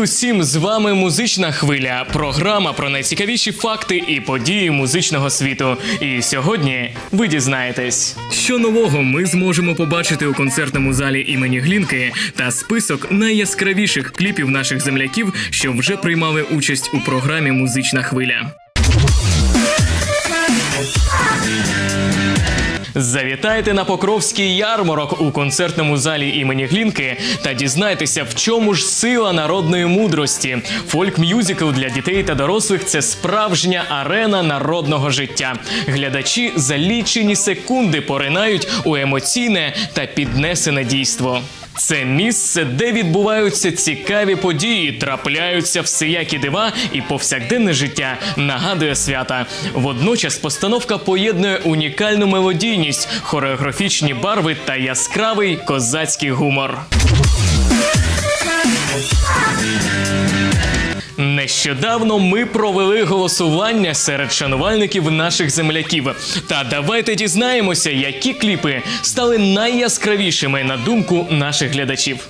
усім! З вами музична хвиля. Програма про найцікавіші факти і події музичного світу. І сьогодні ви дізнаєтесь, що нового ми зможемо побачити у концертному залі імені Глінки та список найяскравіших кліпів наших земляків, що вже приймали участь у програмі Музична хвиля. Завітайте на Покровський ярмарок у концертному залі імені Глінки та дізнайтеся, в чому ж сила народної мудрості. Фольк-мюзикл для дітей та дорослих це справжня арена народного життя. Глядачі за лічені секунди поринають у емоційне та піднесене дійство. Це місце, де відбуваються цікаві події, трапляються всіякі дива, і повсякденне життя нагадує свята. Водночас постановка поєднує унікальну мелодійність, хореографічні барви та яскравий козацький гумор. Нещодавно ми провели голосування серед шанувальників наших земляків. Та давайте дізнаємося, які кліпи стали найяскравішими на думку наших глядачів.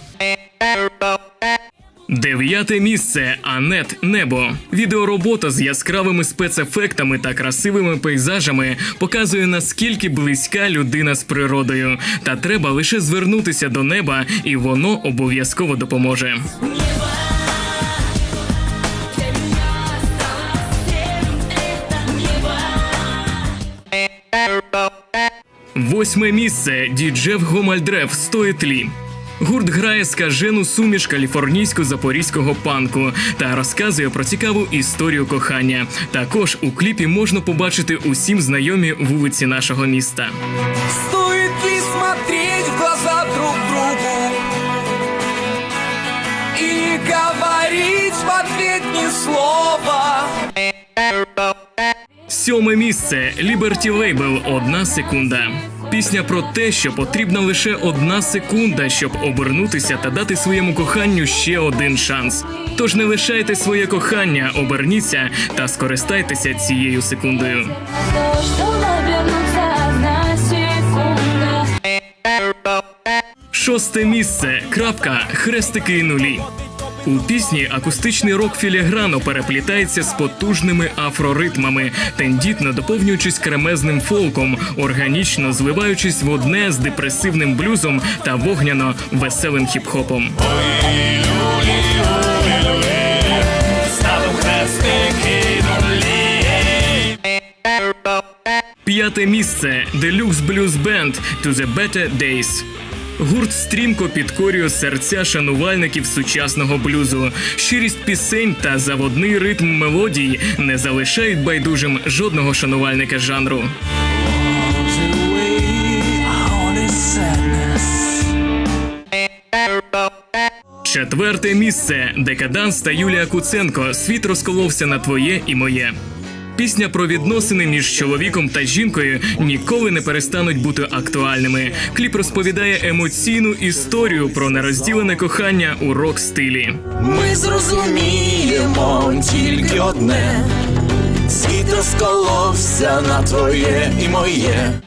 Дев'яте місце Анет Небо. Відеоробота з яскравими спецефектами та красивими пейзажами показує наскільки близька людина з природою. Та треба лише звернутися до неба, і воно обов'язково допоможе. Восьме місце Діджев Гомальдрев Стоїтлі. Гурт грає скажену суміш каліфорнійсько-запорізького панку та розказує про цікаву історію кохання. Також у кліпі можна побачити усім знайомі вулиці нашого міста. Стоит ли смотреть в глаза друг другу не говорить в ответ слова Сьоме місце Liberty Label Одна секунда. Пісня про те, що потрібна лише одна секунда, щоб обернутися та дати своєму коханню ще один шанс. Тож не лишайте своє кохання, оберніться та скористайтеся цією секундою. Шосте місце. Крапка. Хрестики і нулі. У пісні акустичний рок філіграно переплітається з потужними афроритмами, тендітно доповнюючись кремезним фолком, органічно зливаючись в одне з депресивним блюзом та вогняно веселим хіп-хопом. П'яте місце Deluxe Blues Band To The Better Days. Гурт стрімко підкорює серця шанувальників сучасного блюзу. Щирість пісень та заводний ритм мелодій не залишають байдужим жодного шанувальника жанру. Четверте місце Декаданс та Юлія Куценко. Світ розколовся на твоє і моє. Пісня про відносини між чоловіком та жінкою ніколи не перестануть бути актуальними. Кліп розповідає емоційну історію про нерозділене кохання у рок-стилі. Ми зрозуміємо тільки одне Світ розколовся на твоє і моє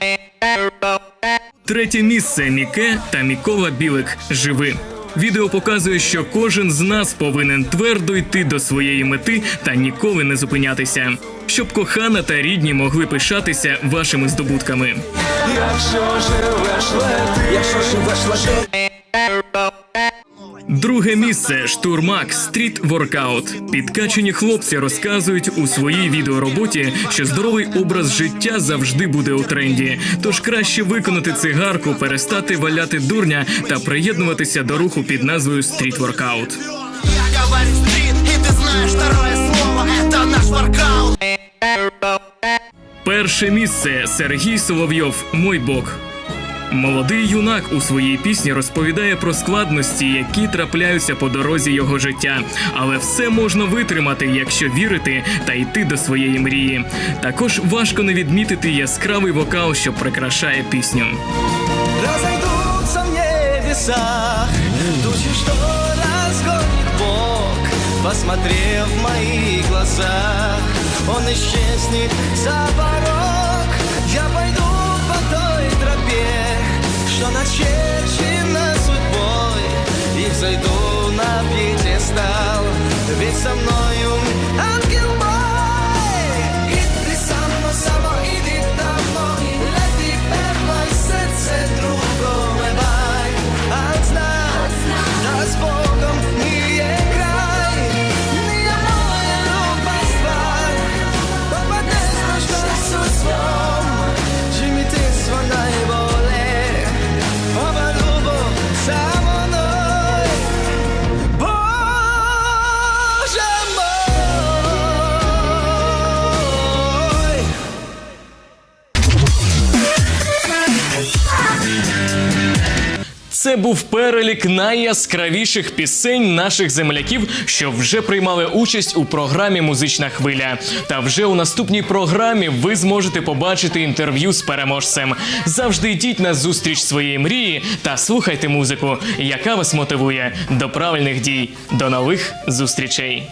Третє місце Міке та Мікола Білик живи. Відео показує, що кожен з нас повинен твердо йти до своєї мети та ніколи не зупинятися, щоб кохана та рідні могли пишатися вашими здобутками. Якщо живеш лети Якщо живеш лети Друге місце штурмак стріт воркаут. Підкачені хлопці розказують у своїй відеороботі, що здоровий образ життя завжди буде у тренді. Тож краще виконати цигарку, перестати валяти дурня та приєднуватися до руху під назвою стріт воркаут. Я говорю стрит, и ты знаешь второе слово Это наш воркаут Перше місце Сергій Соловйов Мой Бог. Молодий юнак у своїй пісні розповідає про складності, які трапляються по дорозі його життя, але все можна витримати, якщо вірити та йти до своєї мрії. Також важко не відмітити яскравий вокал, що прикрашає пісню. Разойдутся в небесах Тучи, что разгонит Бог Посмотрев в мои глаза Он исчезнет за порог Что начерчена судьбой И взойду на пьедестал ведь со мною ангел мой. Це був перелік найяскравіших пісень наших земляків, що вже приймали участь у програмі Музична хвиля. Та вже у наступній програмі ви зможете побачити інтерв'ю з переможцем. Завжди йдіть на зустріч своєї мрії та слухайте музику, яка вас мотивує до правильних дій. До нових зустрічей.